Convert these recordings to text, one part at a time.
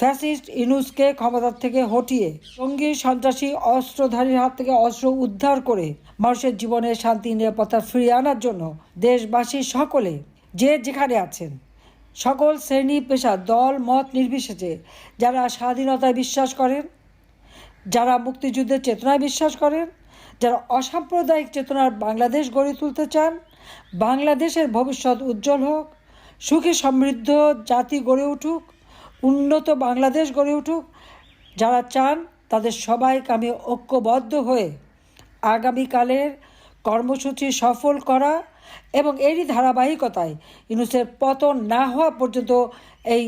Fascist ইনুসকে ক্ষমতার থেকে হটিয়ে সঙ্গী সন্ত্রাসী অস্ত্রধারীর হাত থেকে অস্ত্র উদ্ধার করে মানুষের জীবনে শান্তি, নিরাপত্তা ফিরিয়ে আনার জন্য দেশবাসী সকলে যে যেখানে আছেন, সকল শ্রেণি পেশা দল, মত নির্বিশেষে যারা স্বাধীনতায় বিশ্বাস করেন, যারা মুক্তিযুদ্ধের চেতনায় বিশ্বাস করেন, যারা অসাম্প্রদায়িক চেতনার বাংলাদেশ গড়ে তুলতে চান, বাংলাদেশের ভবিষ্যৎ উজ্জ্বল হোক, সুখী সমৃদ্ধ জাতি গড়ে উঠুক উন্নত বাংলাদেশ গড়ে উঠুক, যারা চান তাদের সবাইকে আমি ঐক্যবদ্ধ হয়ে আগামীকালের কর্মসূচি সফল করা এবং এরই ধারাবাহিকতায় ইউনুসের পতন না হওয়া পর্যন্ত এই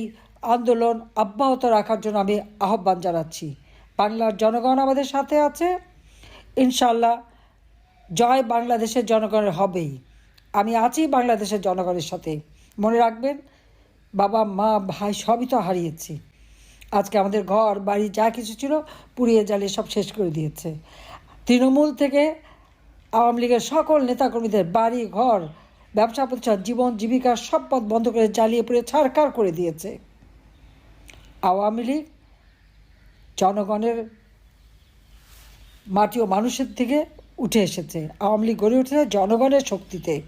আন্দোলন অব্যাহত রাখার জন্য আমি আহ্বান জানাচ্ছি। বাংলার জনগণ আমাদের সাথে আছে। ইনশাল্লাহ জয় বাংলাদেশের জনগণের হবেই। আমি আছি বাংলাদেশের জনগণের সাথে। মনে রাখবেন বাবা, মা, ভাই সবই তো হারিয়েছি। আজকে আমাদের ঘর, বাড়ি যা কিছু ছিল পুড়িয়ে জ্বালিয়ে সব শেষ করে দিয়েছে। তৃণমূল থেকে আওয়ামী লীগের সকল নেতাকর্মীদের বাড়ি, ঘর, ব্যবসা প্রতিষ্ঠান, জীবন জীবিকার সব পথ বন্ধ করে জ্বালিয়ে পুড়ে ছাড়কার করে দিয়েছে। আওয়ামী লীগ জনগণের মাটি ও মানুষের থেকে উঠে এসেছে। আওয়ামী লীগ গড়ে উঠেছে জনগণের শক্তিতে।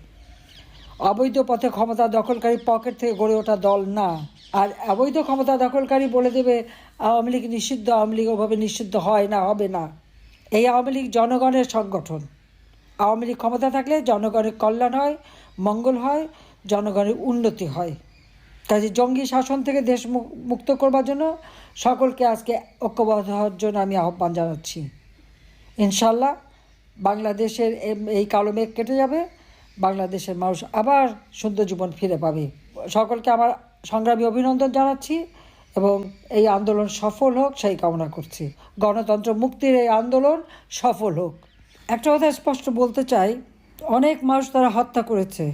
অবৈধ পথে ক্ষমতা দখলকারী পকেট থেকে গড়ে ওঠা দল না। আর অবৈধ ক্ষমতা দখলকারী বলে দেবে, আওয়ামী লীগ নিষিদ্ধ, আওয়ামী লীগ ওভাবে নিষিদ্ধ হয় না, হবে না। এই আওয়ামী লীগ জনগণের সংগঠন। আওয়ামী লীগ ক্ষমতা থাকলে জনগণের কল্যাণ হয়, মঙ্গল হয়, জনগণের উন্নতি হয়। কাজে জঙ্গি শাসন থেকে দেশ মুক- মুক্ত করবার জন্য সকলকে আজকে ঐক্যবদ্ধ হওয়ার জন্য আমি আহ্বান জানাচ্ছি। ইনশাল্লাহ বাংলাদেশের এই কালো মেঘ কেটে যাবে। বাংলাদেশের মানুষ আবার সুন্দর জীবন ফিরে পাবে। সকলকে আমার সংগ্রামী অভিনন্দন জানাচ্ছি এবং এই আন্দোলন সফল হোক সেই কামনা করছি। গণতন্ত্র মুক্তির এই আন্দোলন সফল হোক। একটা কথা স্পষ্ট বলতে চাই, অনেক মানুষ তারা হত্যা করেছে।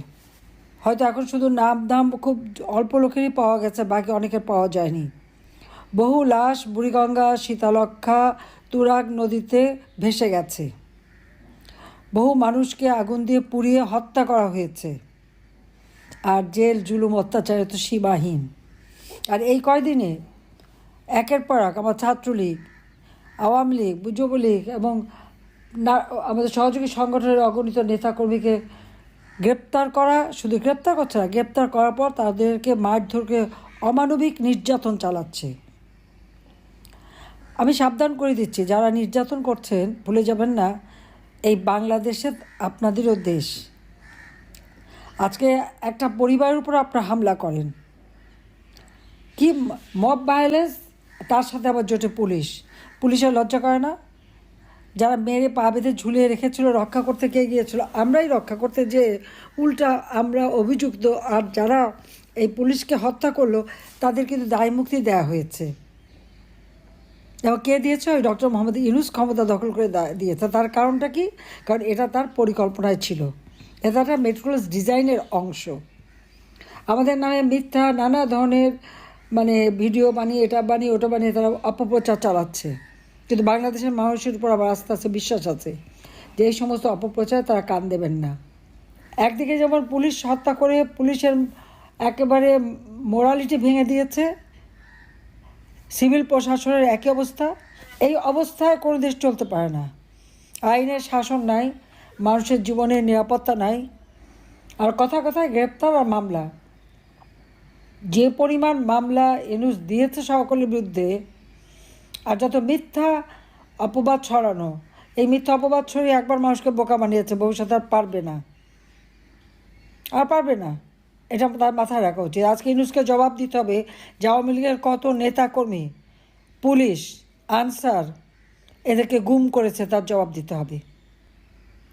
হয়তো এখন শুধু নাম দাম খুব অল্প লোকেরই পাওয়া গেছে, বাকি অনেকের পাওয়া যায়নি। বহু লাশ বুড়িগঙ্গা শীতালক্ষা তুরাগ নদীতে ভেসে গেছে। বহু মানুষকে আগুন দিয়ে পুড়িয়ে হত্যা করা হয়েছে। আর জেল, জুলুম, অত্যাচারে তো সীমাহীন। আর এই কয়দিনে একের পর এক আমার ছাত্রলীগ, আওয়ামী লীগ, যুবলীগ এবং না, আমাদের সহযোগী সংগঠনের অগণিত নেতাকর্মীকে গ্রেপ্তার করা, শুধু গ্রেপ্তার করছে না, গ্রেপ্তার করার পর তাদেরকে মারধরকে অমানবিক নির্যাতন চালাচ্ছে। আমি সাবধান করে দিচ্ছি, যারা নির্যাতন করছেন, ভুলে যাবেন না এই বাংলাদেশে আপনাদেরও দেশ। আজকে একটা পরিবারের উপর আপনারা হামলা করেন। কি মব ভায়োলেন্স, তার সাথে আবার জোটে পুলিশ। পুলিশের লজ্জা করে না? যারা মেরে পা বেঁধে ঝুলিয়ে রেখেছিল, রক্ষা করতে কে গিয়েছিল? আমরাই রক্ষা করতে যে উল্টা আমরা অভিযুক্ত, আর যারা এই পুলিশকে হত্যা করল, তাদের কিন্তু দায় মুক্তি দেওয়া হয়েছে। এবং কে দিয়েছে ওই ডক্টর মোহাম্মদ ইউনুস ক্ষমতা দখল করে দিয়েছে। তার কারণটা কি? কারণ এটা তার পরিকল্পনায় ছিল। এটা একটা মেট্রোলস ডিজাইনের অংশ। আমাদের নামে মিথ্যা, নানা ধরনের মানে ভিডিও বানিয়ে, এটা বানিয়ে, ওটা বানিয়ে তারা অপপ্রচার চালাচ্ছে। কিন্তু বাংলাদেশের মানুষের উপর আবার আস্তে আস্তে বিশ্বাস আছে যে এই সমস্ত অপপ্রচার তারা কান দেবেন না। একদিকে যেমন পুলিশ হত্যা করে পুলিশের একেবারে মোরালিটি ভেঙে দিয়েছে সিভিল প্রশাসনের একই অবস্থা? এই অবস্থায় কোনো দেশ চলতে পারে না। আইনের শাসন নাই, মানুষের জীবনের নিরাপত্তা নাই, আর কথা কথায় গ্রেপ্তার আর মামলা। যে পরিমাণ মামলা এনুস দিয়েছে সকলের বিরুদ্ধে, আর যত মিথ্যা অপবাদ ছড়ানো, এই মিথ্যা অপবাদ ছড়িয়ে একবার মানুষকে বোকা বানিয়েছে, ভবিষ্যতে আর পারবে না। আর পারবে না। এটা তার মাথায় রাখা উচিত। আজকে ইউনুসকে জবাব দিতে হবে যে আওয়ামী লীগের কত নেতাকর্মী, পুলিশ, আনসার, এদেরকে গুম করেছে তার জবাব দিতে হবে।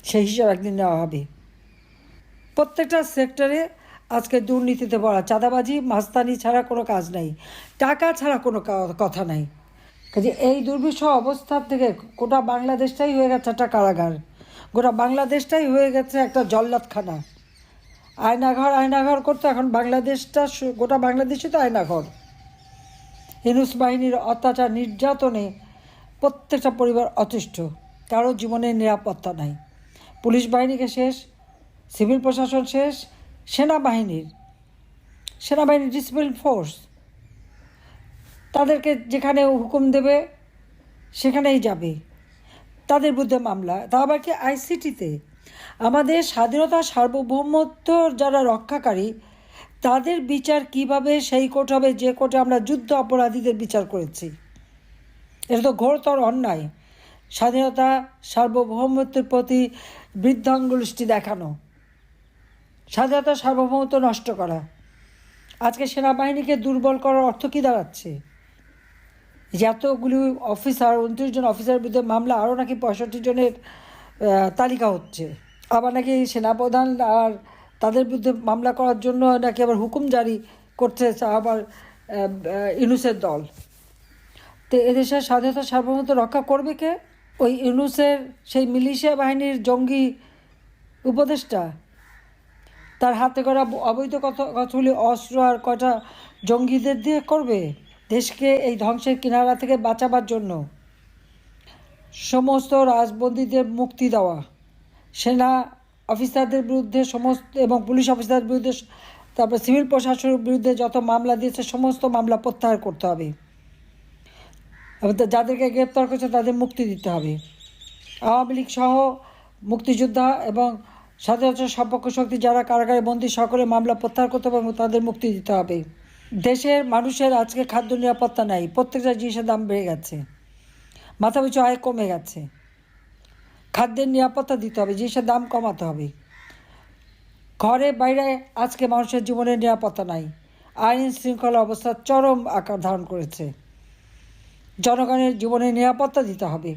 সেই হিসাব একদিন নেওয়া হবে। প্রত্যেকটা সেক্টরে আজকে দুর্নীতিতে ভরা, চাঁদাবাজি, মাস্তানি ছাড়া কোনো কাজ নাই, টাকা ছাড়া কোনো কথা নাই। কাজে এই দুর্বিষহ অবস্থার থেকে গোটা বাংলাদেশটাই হয়ে গেছে একটা কারাগার। গোটা বাংলাদেশটাই হয়ে গেছে একটা জল্লাদখানা। আয়নাঘর আয়নাঘর করতে এখন বাংলাদেশটা গোটা বাংলাদেশই তো আয়নাঘর। হিনুস বাহিনীর অত্যাচার নির্যাতনে প্রত্যেকটা পরিবার অতিষ্ঠ, কারও জীবনের নিরাপত্তা নাই। পুলিশ বাহিনীকে শেষ, সিভিল প্রশাসন শেষ, সেনাবাহিনীর সেনাবাহিনীর ডিসিপ্লিন ফোর্স। তাদেরকে যেখানে হুকুম দেবে, সেখানেই যাবে। তাদের বিরুদ্ধে মামলা। তা আবার কি আইসিটিতে? আমাদের স্বাধীনতা সার্বভৌমত্ব যারা রক্ষাকারী, তাদের বিচার কীভাবে সেই কোর্ট হবে, যে কোর্টে আমরা যুদ্ধ অপরাধীদের বিচার করেছি, এটা তো ঘোরতর অন্যায়। স্বাধীনতা সার্বভৌমত্বের প্রতি বৃদ্ধাঙ্গুষ্টি দেখানো, স্বাধীনতা সার্বভৌমত্ব নষ্ট করা। আজকে সেনাবাহিনীকে দুর্বল করার অর্থ কী দাঁড়াচ্ছে? যে এতগুলি অফিসার, উনত্রিশ জন অফিসারের বিরুদ্ধে মামলা, আরও নাকি পঁয়ষট্টি জনের তালিকা হচ্ছে। আবার নাকি সেনাপ্রধান আর তাদের বিরুদ্ধে মামলা করার জন্য নাকি আবার হুকুম জারি করতে আবার ইউনুসের দল। তো এদেশের স্বাধীনতা সার্বভৌমত্ব রক্ষা করবে কে? ওই ইউনুসের সেই মিলিশিয়া বাহিনীর জঙ্গি উপদেষ্টা। তার হাতে করা অবৈধ কত অস্ত্র আর কটা জঙ্গিদের দিয়ে করবে? দেশকে এই ধ্বংসের কিনারা থেকে বাঁচাবার জন্য। সমস্ত রাজবন্দীদের মুক্তি দেওয়া। সেনা অফিসারদের বিরুদ্ধে সমস্ত এবং পুলিশ অফিসারদের বিরুদ্ধে তারপর সিভিল প্রশাসনের বিরুদ্ধে যত মামলা দিয়েছে, সমস্ত মামলা প্রত্যাহার করতে হবে। এবং যাদেরকে গ্রেপ্তার করেছে তাদের মুক্তি দিতে হবে। আওয়ামী লীগ সহ মুক্তিযোদ্ধা এবং স্বাধীনতা সম্পর্ক শক্তি যারা কারাগারে বন্দী, সকলে মামলা প্রত্যাহার করতে হবে এবং তাদের মুক্তি দিতে হবে। দেশের মানুষের আজকে খাদ্য নিরাপত্তা নাই, প্রত্যেকটা জিনিসের দাম বেড়ে গেছে। মাথা পিছু আয় কমে গেছে। খাদ্যের নিরাপত্তা দিতে হবে, জিনিসের দাম কমাতে হবে। ঘরে বাইরে আজকে মানুষের জীবনের নিরাপত্তা নাই। আইন শৃঙ্খলা অবস্থা চরম আকার ধারণ করেছে। জনগণের জীবনের নিরাপত্তা দিতে হবে।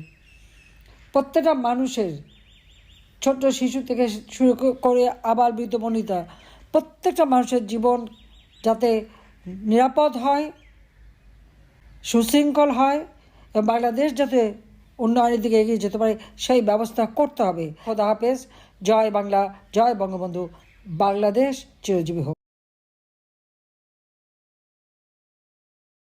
প্রত্যেকটা মানুষের ছোট্ট শিশু থেকে শুরু করে আবার বৃদ্ধ বনিতা, প্রত্যেকটা মানুষের জীবন যাতে নিরাপদ হয়, সুশৃঙ্খল হয় বাংলাদেশ যাতে উন্নয়নের দিকে এগিয়ে যেতে পারে, সেই ব্যবস্থা করতে হবে। খোদা হাফেজ। জয় বাংলা, জয় বঙ্গবন্ধু। বাংলাদেশ চিরজীবী হোক।